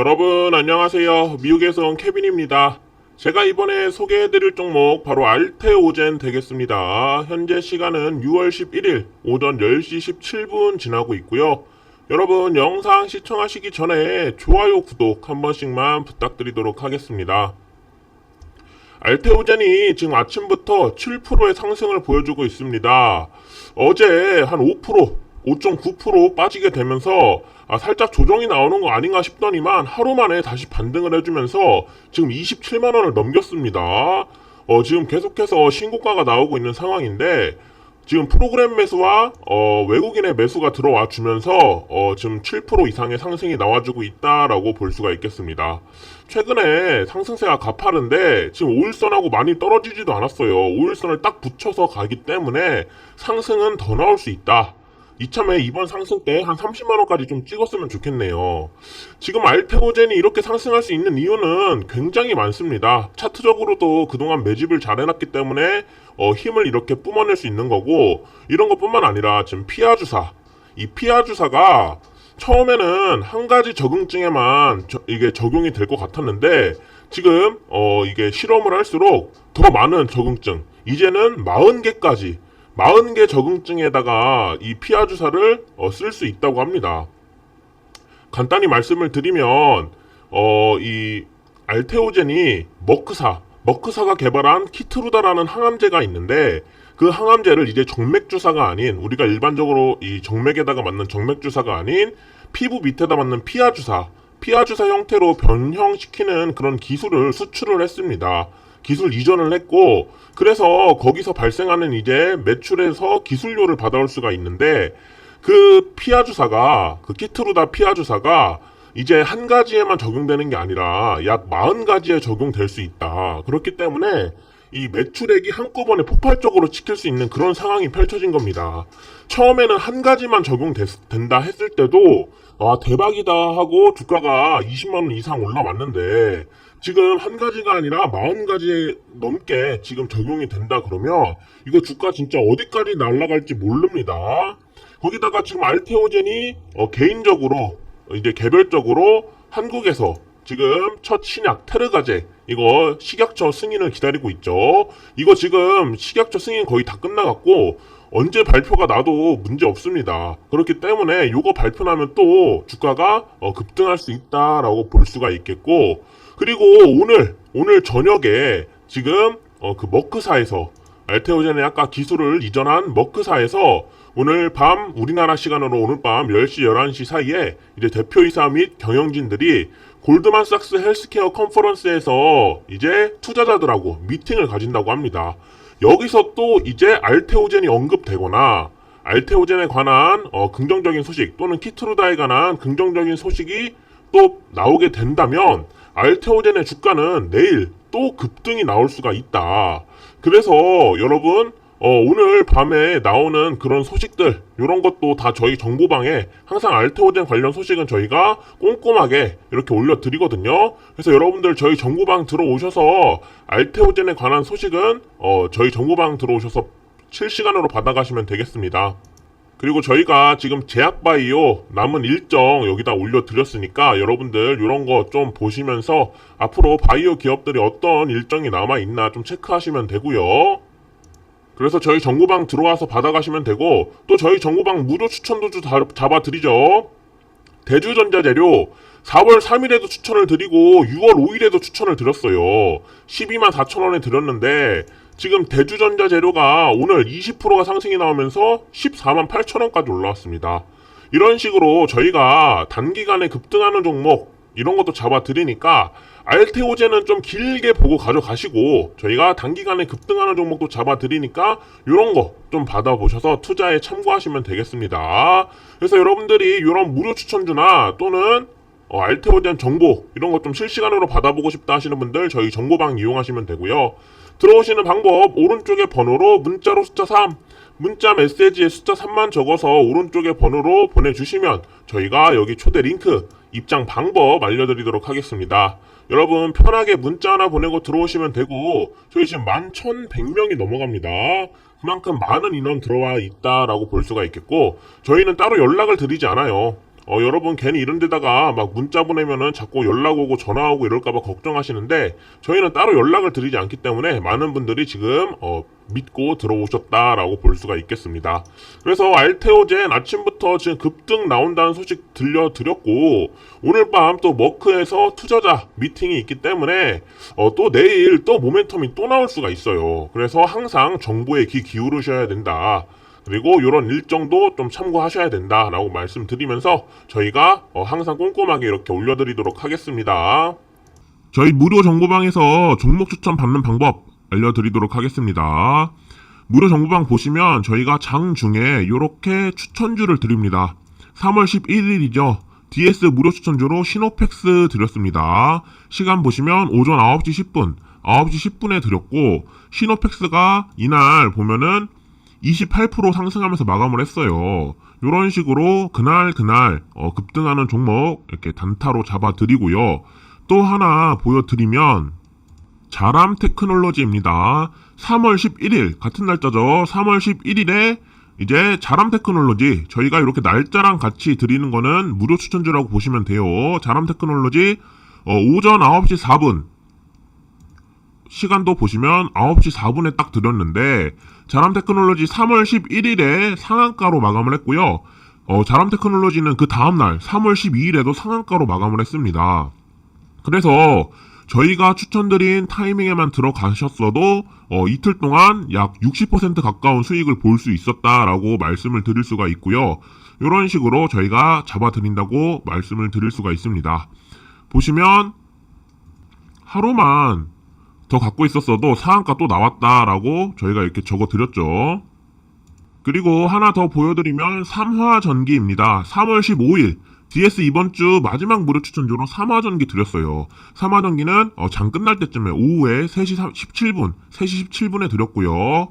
여러분 안녕하세요. 미국에서 온 케빈입니다. 제가 이번에 소개해드릴 종목 바로 알테오젠 되겠습니다. 현재 시간은 6월 11일 오전 10시 17분 지나고 있고요. 여러분 영상 시청하시기 전에 좋아요, 구독 한 번씩만 부탁드리도록 하겠습니다. 알테오젠이 지금 아침부터 7%의 상승을 보여주고 있습니다. 어제 한 5%, 5.9% 빠지게 되면서 아, 살짝 조정이 나오는 거 아닌가 싶더니만 하루 만에 다시 반등을 해주면서 지금 27만 원을 넘겼습니다. 어, 지금 계속해서 신고가가 나오고 있는 상황인데 지금 프로그램 매수와 어, 외국인의 매수가 들어와 주면서 어, 지금 7% 이상의 상승이 나와주고 있다라고 볼 수가 있겠습니다. 최근에 상승세가 가파른데 지금 5일선하고 많이 떨어지지도 않았어요. 5일선을 딱 붙여서 가기 때문에 상승은 더 나올 수 있다. 이참에 이번 상승 때 한 30만원까지 좀 찍었으면 좋겠네요. 지금 알테오젠이 이렇게 상승할 수 있는 이유는 굉장히 많습니다. 차트적으로도 그동안 매집을 잘 해놨기 때문에 어, 힘을 이렇게 뿜어낼 수 있는 거고 이런 것뿐만 아니라 지금 피하 주사 이 피하 주사가 처음에는 한 가지 적응증에만 저- 이게 적용이 될 것 같았는데 지금 어 이게 실험을 할수록 더 많은 적응증 이제는 40개까지 40개 적응증에다가 이 피하 주사를 어, 쓸 수 있다고 합니다. 간단히 말씀을 드리면 어 이 알테오젠이 머크사 머크사가 개발한 키트루다라는 항암제가 있는데 그 항암제를 이제 정맥 주사가 아닌 우리가 일반적으로 이 정맥에다가 맞는 정맥 주사가 아닌 피부 밑에다 맞는 피하 주사 피하 주사 형태로 변형시키는 그런 기술을 수출을 했습니다. 기술 이전을 했고 그래서 거기서 발생하는 이제 매출에서 기술료를 받아올 수가 있는데 그 피하 주사가 그 키트루다 피하 주사가 이제 한 가지에만 적용되는 게 아니라 약 40가지에 적용될 수 있다. 그렇기 때문에 이 매출액이 한꺼번에 폭발적으로 찍힐 수 있는 그런 상황이 펼쳐진 겁니다. 처음에는 한 가지만 적용된다 했을 때도 아 대박이다 하고 주가가 20만 원 이상 올라왔는데 지금 한 가지가 아니라 40가지 넘게 지금 적용이 된다 그러면 이거 주가 진짜 어디까지 날아갈지 모릅니다. 거기다가 지금 알테오젠이 어, 개인적으로 어, 이제 개별적으로 한국에서 지금 첫 신약 테르가제 이거 식약처 승인을 기다리고 있죠. 이거 지금 식약처 승인 거의 다 끝나갔고 언제 발표가 나도 문제 없습니다. 그렇기 때문에 이거 발표 나면 또 주가가 어, 급등할 수 있다라고 볼 수가 있겠고 그리고 오늘 오늘 저녁에 지금 어, 그 머크사에서 알테오젠의 아까 기술을 이전한 머크사에서 오늘 밤 우리나라 시간으로 오늘 밤 10시 11시 사이에 이제 대표이사 및 경영진들이 골드만삭스 헬스케어 컨퍼런스에서 이제 투자자들하고 미팅을 가진다고 합니다. 여기서 또 이제 알테오젠이 언급되거나 알테오젠에 관한 어, 긍정적인 소식 또는 키트루다에 관한 긍정적인 소식이 또 나오게 된다면 알테오젠의 주가는 내일 또 급등이 나올 수가 있다. 그래서 여러분 어, 오늘 밤에 나오는 그런 소식들 이런 것도 다 저희 정보방에 항상 알테오젠 관련 소식은 저희가 꼼꼼하게 이렇게 올려드리거든요. 그래서 여러분들 저희 정보방 들어오셔서 알테오젠에 관한 소식은 어, 저희 정보방 들어오셔서 실시간으로 받아가시면 되겠습니다. 그리고 저희가 지금 제약바이오 남은 일정 여기다 올려드렸으니까 여러분들 이런 거 좀 보시면서 앞으로 바이오 기업들이 어떤 일정이 남아있나 좀 체크하시면 되고요. 그래서 저희 정보방 들어와서 받아가시면 되고 또 저희 정보방 무료 추천도 좀 다- 잡아드리죠. 대주전자재료 4월 3일에도 추천을 드리고 6월 5일에도 추천을 드렸어요. 12만 4천 원에 드렸는데 지금 대주전자 재료가 오늘 20%가 상승이 나오면서 14만 8천 원까지 올라왔습니다. 이런 식으로 저희가 단기간에 급등하는 종목 이런 것도 잡아드리니까 알테오젠은 좀 길게 보고 가져가시고 저희가 단기간에 급등하는 종목도 잡아드리니까 이런 거 좀 받아보셔서 투자에 참고하시면 되겠습니다. 그래서 여러분들이 이런 무료 추천주나 또는 어, 알테오젠 정보 이런 것 좀 실시간으로 받아보고 싶다 하시는 분들 저희 정보방 이용하시면 되고요. 들어오시는 방법 오른쪽에 번호로 문자로 숫자 3 문자 메시지에 숫자 3만 적어서 오른쪽에 번호로 보내주시면 저희가 여기 초대 링크 입장 방법 알려드리도록 하겠습니다. 여러분 편하게 문자 하나 보내고 들어오시면 되고 저희 지금 11,100명이 넘어갑니다. 그만큼 많은 인원 들어와 있다라고 볼 수가 있겠고 저희는 따로 연락을 드리지 않아요. 어, 여러분 괜히 이런 데다가 막 문자 보내면은 자꾸 연락 오고 전화 오고 이럴까봐 걱정하시는데 저희는 따로 연락을 드리지 않기 때문에 많은 분들이 지금 어, 믿고 들어오셨다라고 볼 수가 있겠습니다. 그래서 알테오젠 아침부터 지금 급등 나온다는 소식 들려드렸고 오늘 밤 또 머크에서 투자자 미팅이 있기 때문에 어, 또 내일 또 모멘텀이 또 나올 수가 있어요. 그래서 항상 정보에 귀 기울으셔야 된다. 그리고 이런 일정도 좀 참고하셔야 된다라고 말씀드리면서 저희가 어, 항상 꼼꼼하게 이렇게 올려드리도록 하겠습니다. 저희 무료 정보방에서 종목 추천 받는 방법 알려드리도록 하겠습니다. 무료 정보방 보시면 저희가 장 중에 이렇게 추천주를 드립니다. 3월 11일이죠. DS 무료 추천주로 시노팩스 드렸습니다. 시간 보시면 오전 9시 10분, 9시 10분에 드렸고 시노팩스가 이날 보면은 28% 상승하면서 마감을 했어요. 이런 식으로 그날 그날 어, 급등하는 종목 이렇게 단타로 잡아드리고요. 또 하나 보여드리면 자람 테크놀로지입니다. 3월 11일 같은 날짜죠. 3월 11일에 이제 자람 테크놀로지 저희가 이렇게 날짜랑 같이 드리는 거는 무료 추천주라고 보시면 돼요. 자람 테크놀로지 어, 오전 9시 4분 시간도 보시면 9시 4분에 딱 드렸는데 자람 테크놀로지 3월 11일에 상한가로 마감을 했고요. 어, 자람 테크놀로지는 그 다음날 3월 12일에도 상한가로 마감을 했습니다. 그래서 저희가 추천드린 타이밍에만 들어가셨어도 어, 이틀 동안 약 60% 가까운 수익을 볼 수 있었다라고 말씀을 드릴 수가 있고요. 이런 식으로 저희가 잡아드린다고 말씀을 드릴 수가 있습니다. 보시면 하루만 더 갖고 있었어도 상한가 또 나왔다라고 저희가 이렇게 적어 드렸죠. 그리고 하나 더 보여드리면 삼화전기입니다. 3월 15일 DS 이번 주 마지막 무료 추천주로 삼화전기 드렸어요. 삼화전기는 어, 장 끝날 때쯤에 오후에 3시 17분, 3시 17분에 드렸고요.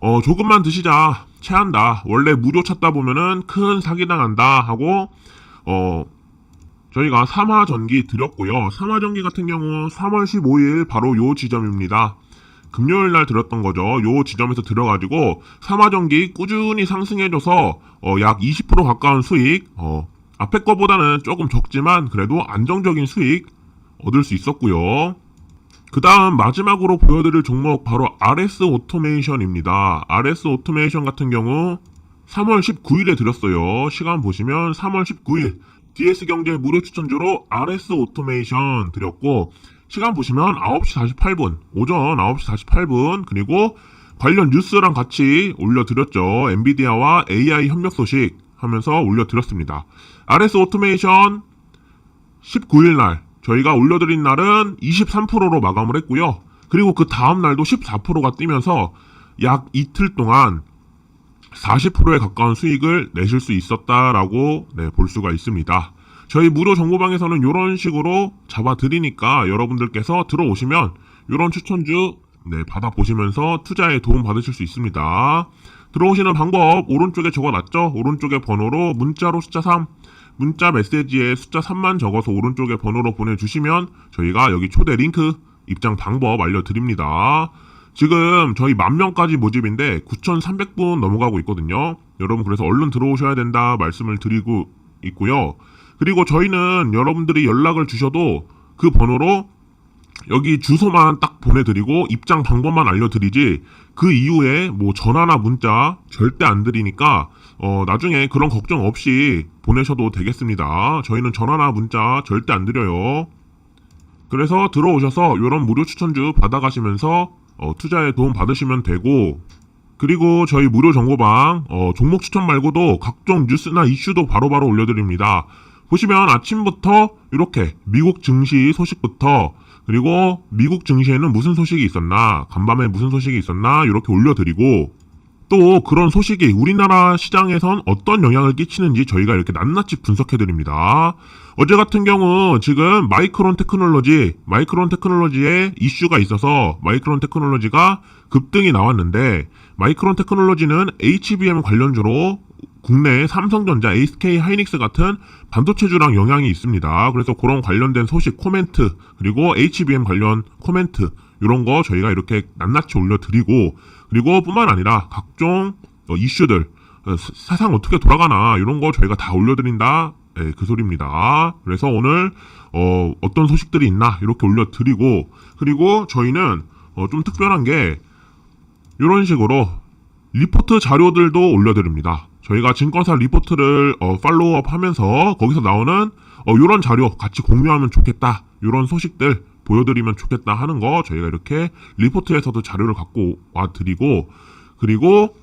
어, 조금만 드시자. 체한다. 원래 무료 찾다 보면은 큰 사기당한다 하고 어, 저희가 삼화전기 드렸고요. 삼화전기 같은 경우 3월 15일 바로 요 지점입니다. 금요일 날 들었던 거죠. 요 지점에서 들어가지고 삼화전기 꾸준히 상승해줘서 어, 약 20% 가까운 수익, 어, 앞에 거보다는 조금 적지만 그래도 안정적인 수익 얻을 수 있었고요. 그 다음 마지막으로 보여드릴 종목 바로 RS 오토메이션입니다. RS 오토메이션 같은 경우 3월 19일에 드렸어요. 시간 보시면 3월 19일 DS경제 무료 추천주로 RS 오토메이션 드렸고 시간 보시면 9시 48분 오전 9시 48분 그리고 관련 뉴스랑 같이 올려드렸죠. 엔비디아와 AI 협력 소식 하면서 올려드렸습니다. RS 오토메이션 19일 날 저희가 올려드린 날은 23%로 마감을 했고요. 그리고 그 다음 날도 14%가 뛰면서 약 이틀 동안 40%에 가까운 수익을 내실 수 있었다라고 네, 볼 수가 있습니다. 저희 무료 정보방에서는 이런 식으로 잡아드리니까 여러분들께서 들어오시면 이런 추천주 네, 받아보시면서 투자에 도움 받으실 수 있습니다. 들어오시는 방법 오른쪽에 적어놨죠? 오른쪽에 번호로 문자로 숫자 3 문자 메시지에 숫자 3만 적어서 오른쪽에 번호로 보내주시면 저희가 여기 초대 링크 입장 방법 알려드립니다. 지금 저희 만 명까지 모집인데 9,300분 넘어가고 있거든요. 여러분 그래서 얼른 들어오셔야 된다 말씀을 드리고 있고요. 그리고 저희는 여러분들이 연락을 주셔도 그 번호로 여기 주소만 딱 보내드리고 입장 방법만 알려드리지 그 이후에 뭐 전화나 문자 절대 안 드리니까 어 나중에 그런 걱정 없이 보내셔도 되겠습니다. 저희는 전화나 문자 절대 안 드려요. 그래서 들어오셔서 이런 무료 추천주 받아가시면서 어, 투자에 도움 받으시면 되고 그리고 저희 무료 정보방 어, 종목 추천 말고도 각종 뉴스나 이슈도 바로 바로 올려드립니다. 보시면 아침부터 이렇게 미국 증시 소식부터 그리고 미국 증시에는 무슨 소식이 있었나 간밤에 무슨 소식이 있었나 이렇게 올려드리고 또 그런 소식이 우리나라 시장에선 어떤 영향을 끼치는지 저희가 이렇게 낱낱이 분석해드립니다. 어제 같은 경우 지금 마이크론 테크놀로지, 마이크론 테크놀로지에 이슈가 있어서 마이크론 테크놀로지가 급등이 나왔는데 마이크론 테크놀로지는 HBM 관련주로 국내 삼성전자, SK 하이닉스 같은 반도체주랑 영향이 있습니다. 그래서 그런 관련된 소식 코멘트 그리고 HBM 관련 코멘트 이런 거 저희가 이렇게 낱낱이 올려드리고 그리고 뿐만 아니라 각종 어, 이슈들 어, 사- 세상 어떻게 돌아가나 이런 거 저희가 다 올려드린다 예, 그 소리입니다. 그래서 오늘 어, 어떤 소식들이 있나 이렇게 올려드리고 그리고 저희는 어, 좀 특별한 게 이런 식으로 리포트 자료들도 올려드립니다. 저희가 증권사 리포트를 어, 팔로우업 하면서 거기서 나오는 어, 이런 자료 같이 공유하면 좋겠다. 이런 소식들 보여드리면 좋겠다 하는 거 저희가 이렇게 리포트에서도 자료를 갖고 와 드리고 그리고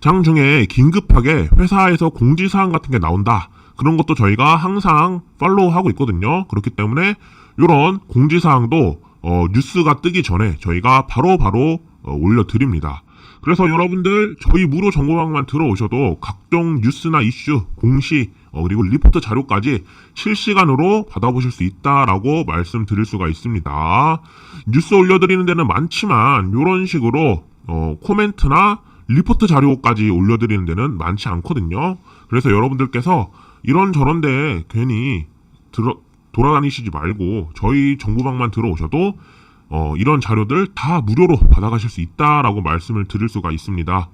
장 중에 긴급하게 회사에서 공지사항 같은 게 나온다. 그런 것도 저희가 항상 팔로우하고 있거든요. 그렇기 때문에 이런 공지사항도 어, 뉴스가 뜨기 전에 저희가 바로바로 어, 올려드립니다. 그래서 여러분들 저희 무료 정보방만 들어오셔도 각종 뉴스나 이슈, 공시, 어, 그리고 리포트 자료까지 실시간으로 받아보실 수 있다라고 말씀드릴 수가 있습니다. 뉴스 올려드리는 데는 많지만 이런 식으로 어, 코멘트나 리포트 자료까지 올려드리는 데는 많지 않거든요. 그래서 여러분들께서 이런 저런 데 괜히 들어, 돌아다니시지 말고 저희 정보방만 들어오셔도 어, 이런 자료들 다 무료로 받아가실 수 있다라고 말씀을 드릴 수가 있습니다.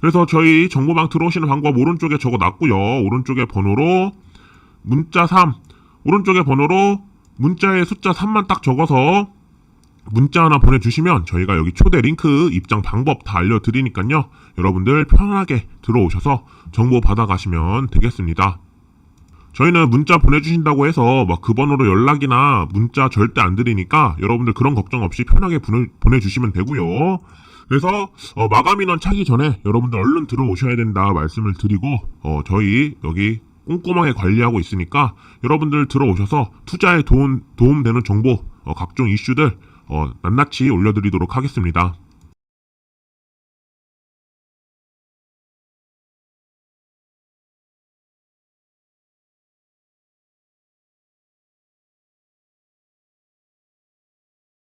그래서 저희 정보방 들어오시는 방법 오른쪽에 적어 놨고요. 오른쪽에 번호로 문자 3, 오른쪽에 번호로 문자의 숫자 3만 딱 적어서 문자 하나 보내주시면 저희가 여기 초대 링크 입장 방법 다 알려드리니까요. 여러분들 편하게 들어오셔서 정보 받아가시면 되겠습니다. 저희는 문자 보내주신다고 해서 막 그 번호로 연락이나 문자 절대 안 드리니까 여러분들 그런 걱정 없이 편하게 보내, 보내주시면 되고요. 그래서 어, 마감 인원 차기 전에 여러분들 얼른 들어오셔야 된다 말씀을 드리고 어, 저희 여기 꼼꼼하게 관리하고 있으니까 여러분들 들어오셔서 투자에 도움, 도움되는 정보 어, 각종 이슈들 어, 낱낱이 올려드리도록 하겠습니다.